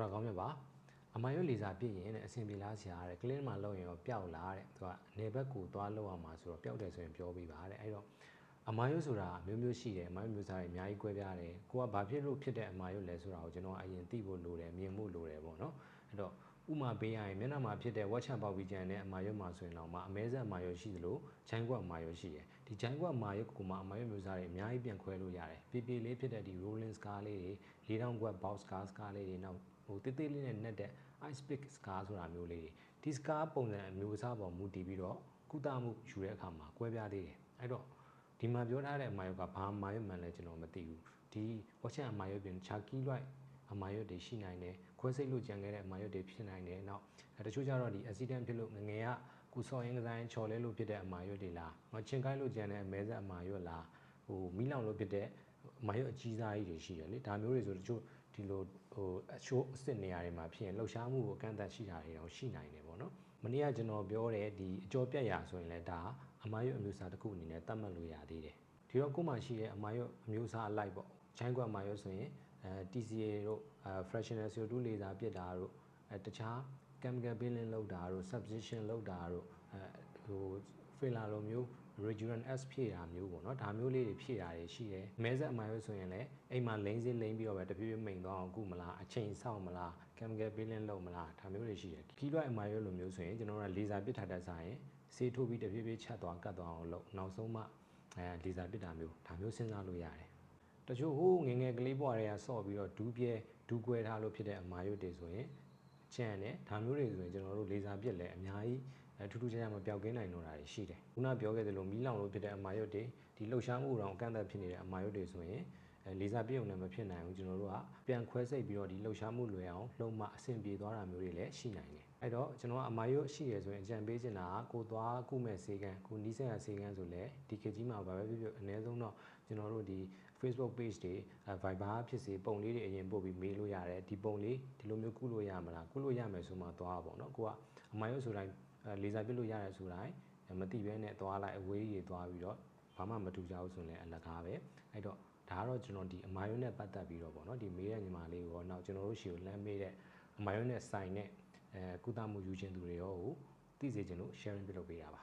တော်တော်ကောင်းမြတ်ပါအမာရွတ်လီစာပြည့်ရင်တဲ့အဆင်ပြေလားဆရာတဲ့ကလင်းမှာလောက်ရင်ရောပျောက်လားတဲ့သူကနေဘက်ကိုသွားလောက်အောင်မှာဆိုတော့ပျောက်တယ်ဆိုရင်ပြောပြပါတဲ့အဲ့တော့အမာရွတ်ဆိုတာမျိုးမျိုးရှိတယ်အမာရွတ်မျိုးစားတွေအများကြီးကွဲပြားတယ်ကိုကဘာဖြစ်လို့ဖြစ်တဲ့အမာရွတ်လဲဆိုတာကိုကျွန်တော်အရင်သိဖို့လိုတယ်မြင်ဖို့လိုတယ်ပေါ့နော်အဲ့တော့ ဥမာပေးရရင်မျက်နှာမှာဖြစ်တဲ့ဝက်ချန်ပေါက်ပြီးကြံတဲ့အမာရွတ်မှာဆိုရင်တော့မှအမဲဆက်အမာရွတ်ရှိသလိုဂျိုင်းကွက်အမာရွတ်ရှိတယ်ဒီဂျိုင်းကွက်အမာရွတ်ကိုမှအမာရွတ်မျိုးစားတွေအများကြီးပြန်ခွဲလို့ရတယ်ပြပြလေးဖြစ်တဲ့ဒီ rolling scar လေးတွေလေးတောင်ကွက် box scar scar လေးတွေနောက်ဟိုတိတိလေးနဲ့နှက်တဲ့ ice pick scar ဆိုတာမျိုးလေးတွေဒီ scar ပုံစံအမျိုးအစားပေါ်မူတည်ပြီးတော့ကုသမှုယူတဲ့အခါမှာကွဲပြားသေးတယ်အဲ့တော့ဒီမှာပြောထားတဲ့အမာယုတ်ကဘာအမာယုတ်မှန်လဲကျွန်တော်မသိဘူးဒီဝက်ချန်အမာယုတ်ပြင်ခြာကီးလိုက် အမာယုတ်တွေရှိနိုင်တယ်ခွဲစိတ်လို့ကြံခဲ့တဲ့အမာယုတ်တွေဖြစ်နိုင်တယ်နောက်တချို့ကျတော့ဒီ accident ဖြစ်လို့ငငယ်ကကုစော်ရင်းကစားရင်ချော်လဲလို့ဖြစ်တဲ့အမာယုတ်တွေလားငချင်းကိုင်းလို့ကြံတဲ့အမဲဆက်အမာယုတ်လားဟိုမီးလောင်လို့ဖြစ်တဲ့အမာယုတ်အကြီးစားကြီးတွေရှိတယ်လေဒါမျိုးတွေဆိုတချို့ဒီလိုဟိုအချိုးအစ်စ်နေရာတွေမှာဖြစ်ရင်လှုပ်ရှားမှုကိုအကန့်အသတ်ရှိတာတွေတော့ရှိနိုင်တယ်ပေါ့နော်မနေ့ကကျွန်တော်ပြောတဲ့ဒီအကျော်ပြက်ရာဆိုရင်လည်းဒါအမာယုတ်အမျိုးအစားတစ်ခုအနေနဲ့သတ်မှတ်လို့ရသေးတယ်ဒီတော့ကိုမှရှိတဲ့အမာယုတ်အမျိုးအစားအလိုက်ပေါ့ချိုင်းကွက်အမာယုတ်ဆိုရင်အဲ TCA တို့အဲ fractional CO2 လေသာပြစ်တာတို့အဲတခြား chemical peeling လုပ်တာတို့ substitution လုပ်တာတို့အဲဟို filler လိုမျိုး recurrent S ဖြည့်တာမျိုးပေါ့နော်ဒါမျိုးလေးတွေဖြည့်တာတွေရှိတယ်မဲဆက်အမိုင်ရွဆိုရင်လည်းအိမ်မှာလိမ့်စင်းလိမ့်ပြီးတော့ပဲတဖြည်းဖြည်းမိန်သွားအောင်ကုမလားအချိန်ဆောက်မလား chemical peeling လုပ်မလားဒါမျိုးတွေရှိတယ်ခီးလွိုက်အမိုင်ရွလိုမျိုးဆိုရင်ကျွန်တော်တို့ကလေဆာပစ်ထားတဲ့ဆိုင်ရင်ဆေးထိုးပြီးတဖြည်းဖြည်းချက်သွားကတ်သွားအောင်လုပ်နောက်ဆုံးမှအဲလေဆာပစ်တာမျိုးဒါမျိုးစဉ်းစားလို့ရတယ် တချို့ဟိုးငငယ်ကလေးဘွားတွေကဆော့ပြီးတော့ဒူးပြဲဒူးကွဲထားလို့ဖြစ်တဲ့အမာရွတ်တွေဆိုရင်ချန်တယ်ဒါမျိုးတွေဆိုရင်ကျွန်တော်တို့လေဆာပစ်လဲအများကြီးအဲထူးထူးခြားခြားမပြောက်ကင်းနိုင်တော့တာရှိတယ်ခုနပြောခဲ့သလိုမီးလောင်လို့ဖြစ်တဲ့အမာရွတ်တွေဒီလှုပ်ရှားမှုတောင်အကန့်အသတ်ဖြစ်နေတဲ့အမာရွတ်တွေဆိုရင်အဲ လေဆာပြည့်ုံနဲ့မဖြစ်နိုင်ဘူးကျွန်တော်တို့ကပြန်ခွဲစိတ်ပြီးတော့ဒီလှုပ်ရှားမှုလွယ်အောင်လှုံမှအဆင်ပြေသွားတာမျိုးတွေလည်းရှိနိုင်တယ်အဲ့တော့ကျွန်တော်ကအမာရွတ်ရှိရဆိုရင်အကြံပေးချင်တာကကိုသွားကုမဲ့ဆေးကန်ကိုနီးစပ်ရဆေးကန်ဆိုလဲဒီခေတ်ကြီးမှာဘာပဲဖြစ်ဖြစ်အနည်းဆုံးတော့ကျွန်တော်တို့ဒီ Facebook page တွေ Viber ဖြစ်စေပုံလေးတွေအရင်ပို့ပြီးမေးလို့ရတယ်ဒီပုံလေးဒီလိုမျိုးကုလို့ရမလားကုလို့ရမယ်ဆိုမှသွားပါတော့เนาะကိုကအမာရွတ်ဆိုတိုင်းလေဆာပစ်လို့ရတယ်ဆိုတိုင်းမသိဘဲနဲ့သွားလိုက်အဝေးကြီးသွားပြီးတော့ဘာမှမထူကြဘူးဆိုရင်လည်းအလကားပဲအဲ့တော့ ဒါကတော့ကျွန်တော်ဒီအမာယွန်းနဲ့ပတ်သက်ပြီးတော့ဗောနော်ဒီမေးတဲ့ညီမလေးကိုနောက်ကျွန်တော်တို့ရှီကိုလမ်းမေးတဲ့အမာယွန်းနဲ့ဆိုင်နဲ့အဲကုသမှုယူခြင်းသူတွေရောကိုသိစေချင်လို့ sharing ပြုလုပ်ပေးတာပါ